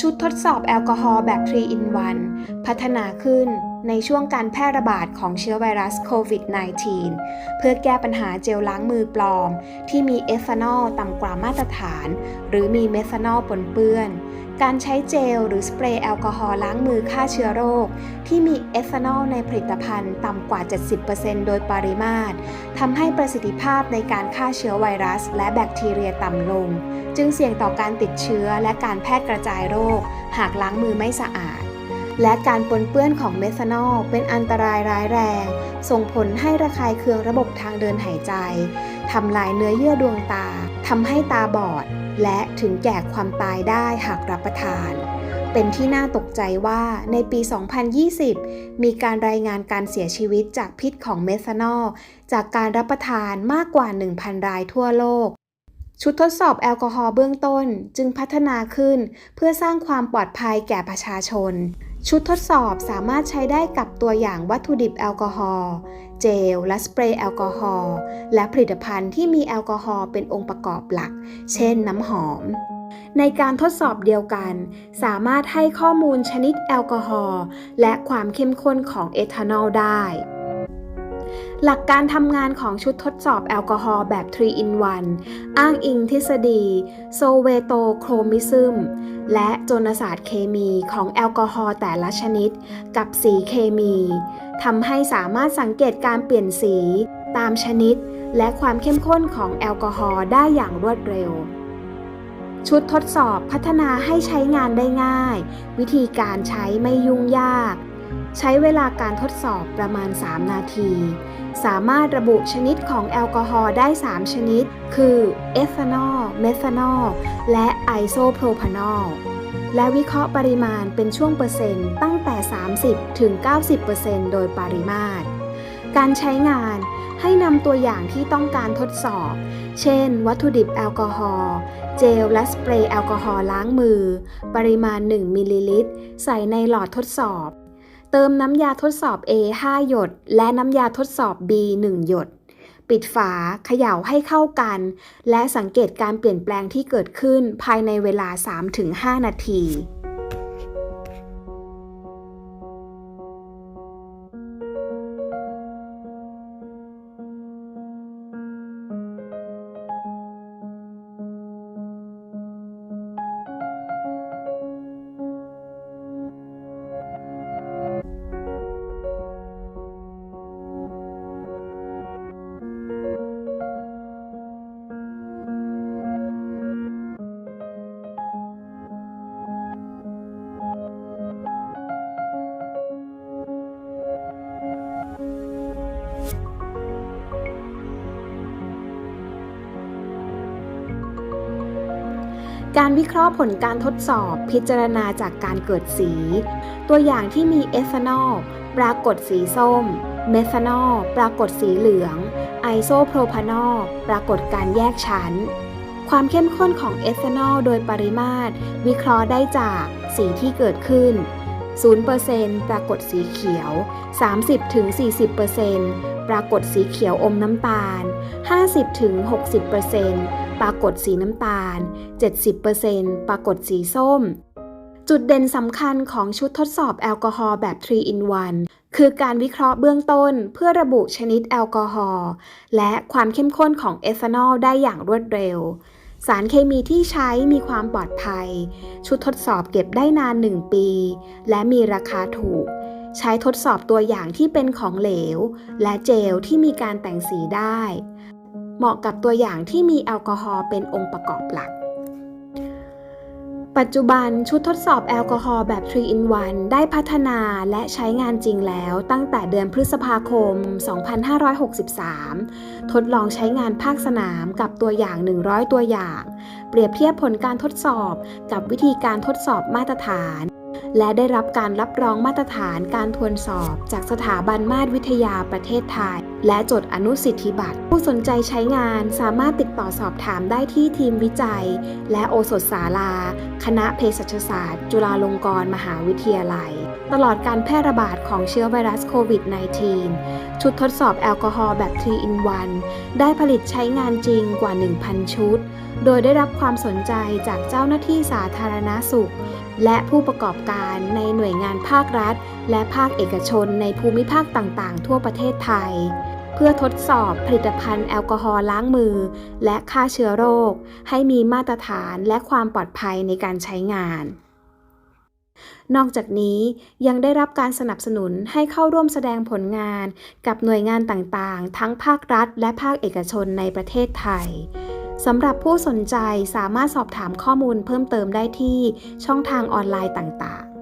ชุดทดสอบแอลกอฮอล์แบบ 3 in 1 พัฒนาขึ้นในช่วงการแพร่ระบาดของเชื้อไวรัสโควิด -19 เพื่อแก้ปัญหาเจลล้างมือปลอม ที่มีเอทานอลต่ำกว่ามาตรฐาน หรือมีเมทานอลปนเปื้อน การใช้เจลหรือสเปรย์แอลกอฮอล์ล้างมือฆ่าเชื้อโรค ที่มีเอทานอลในผลิตภัณฑ์ต่ำกว่า 70%โดยปริมาตรทำให้ประสิทธิภาพในการฆ่าเชื้อไวรัส และแบคทีเรียต่ำลง จึงเสี่ยงต่อการติดเชื้อและการแพร่กระจายโรค หากล้างมือไม่สะอาด และการปนเปื้อนของเมทานอลเป็นอันตรายร้ายแรง ส่งผลให้ระคายเคืองระบบทางเดินหายใจทำลายเนื้อเยื่อดวงตาทำให้ตาบอด และถึงแก่ความตายได้หากรับประทาน เป็นที่น่าตกใจว่าในปี 2020 มีการรายงานการเสียชีวิตจากพิษของเมทานอล จากการรับประทานมากกว่า 1,000 รายทั่วโลกชุดทดสอบแอลกอฮอล์เบื้องต้นจึงพัฒนาขึ้น เพื่อสร้างความปลอดภัยแก่ประชาชน ชุดทดสอบสามารถใช้ได้กับตัวอย่างวัตถุดิบแอลกอฮอล์เจลและสเปรย์แอลกอฮอล์และผลิตภัณฑ์ที่มีแอลกอฮอล์เป็นองค์ประกอบหลัก เช่นน้ำหอม ในการทดสอบเดียวกัน สามารถให้ข้อมูลชนิดแอลกอฮอล์และความเข้มข้นของเอทานอลได้ หลักการทำงานของชุดทดสอบแอลกอฮอล์แบบ 3 in 1 อ้างอิงทฤษฎีโซเวโตโครมิซึมและจนศาสตร์เคมีของแอลกอฮอล์แต่ละชนิด กับสีเคมีทำให้สามารถสังเกตการเปลี่ยนสีตามชนิด และความเข้มข้นของแอลกอฮอล์ได้อย่างรวดเร็ว ชุดทดสอบพัฒนาให้ใช้งานได้ง่าย วิธีการใช้ไม่ยุ่งยาก ใช้เวลาการทดสอบประมาณ 3 นาที สามารถระบุชนิดของแอลกอฮอล์ได้ 3 ชนิด คือเอทานอล เมทานอล และไอโซโพรพานอล และวิเคราะห์ปริมาณเป็นช่วงเปอร์เซ็นต์ตั้งแต่ 30 ถึง 90%โดยปริมาตร การใช้งานให้นำตัวอย่างที่ต้องการทดสอบ เช่น วัตถุดิบแอลกอฮอล์ เจลและสเปรย์แอลกอฮอล์ล้างมือ ปริมาณ 1 มิลลิลิตร ใส่ในหลอดทดสอบ ติมน้ำยาทดสอบ A 5 หยด และน้ำยาทดสอบ B 1 หยด ปิดฝาเขย่าให้เข้ากัน และสังเกตการเปลี่ยนแปลงที่เกิดขึ้นภายในเวลา 3-5 นาที การวิเคราะห์ผลการทดสอบพิจารณาจากการเกิดสี ตัวอย่างที่มีเอทานอลปรากฏสีส้ม เมทานอลปรากฏสีเหลือง ไอโซโพรพานอลปรากฏการแยกชั้น ความเข้มข้นของเอทานอลโดยปริมาตร วิเคราะห์ได้จากสีที่เกิดขึ้น 0%ปรากฏสีเขียว 30-40%ปรากฏสีเขียวอมน้ำตาล 50-60% ปรากฏสีน้ำตาล 70%ปรากฏสีส้ม จุดเด่นสำคัญของชุดทดสอบแอลกอฮอล์แบบ 3 in 1 คือการวิเคราะห์เบื้องต้นเพื่อระบุชนิดแอลกอฮอล์และความเข้มข้นของเอทานอลได้อย่างรวดเร็ว สารเคมีที่ใช้มีความปลอดภัย ชุดทดสอบเก็บได้นาน 1 ปี และมีราคาถูกใช้ทดสอบตัวอย่างที่เป็นของเหลว และเจลที่มีการแต่งสีได้ เหมาะกับตัวอย่างที่มีแอลกอฮอล์เป็นองค์ประกอบหลัก ปัจจุบันชุดทดสอบแอลกอฮอล์แบบ 3 in 1 ได้พัฒนาและใช้งานจริงแล้วตั้งแต่เดือนพฤษภาคม 2563 ทดลองใช้งานภาคสนามกับตัวอย่าง 100 ตัวอย่าง เปรียบเทียบผลการทดสอบกับวิธีการทดสอบมาตรฐาน และได้รับการรับรองมาตรฐานการทวนสอบ จากสถาบันมาตรวิทยาประเทศไทย และจดอนุสิทธิบัตร ผู้สนใจใช้งานสามารถติดต่อสอบถามได้ที่ทีมวิจัย และโอสถศาลา คณะเภสัชศาสตร์ จุฬาลงกรณ์มหาวิทยาลัย ตลอดการแพร่ระบาดของเชื้อไวรัสโควิด -19 ชุดทดสอบแอลกอฮอล์แบบ 3 in 1 ได้ผลิตใช้งานจริงกว่า 1,000 ชุด โดยได้รับความสนใจจากเจ้าหน้าที่สาธารณาสุข และผู้ประกอบการในหน่วยงานภาครัฐ และภาคเอกชนในภูมิภาคต่างๆ ทั่วประเทศไทยเพื่อทดสอบผลิตภัณฑ์แอลกอฮอล์ล้างมือ และฆ่าเชื้อโรค ให้มีมาตรฐานและความปลอดภัยในการใช้งาน นอกจากนี้ยังได้รับการสนับสนุนให้เข้าร่วมแสดงผลงาน กับหน่วยงานต่างๆ ทั้งภาครัฐ และภาคเอกชนในประเทศไทยสำหรับผู้สนใจสามารถสอบถามข้อมูลเพิ่มเติมได้ที่ช่องทางออนไลน์ต่างๆ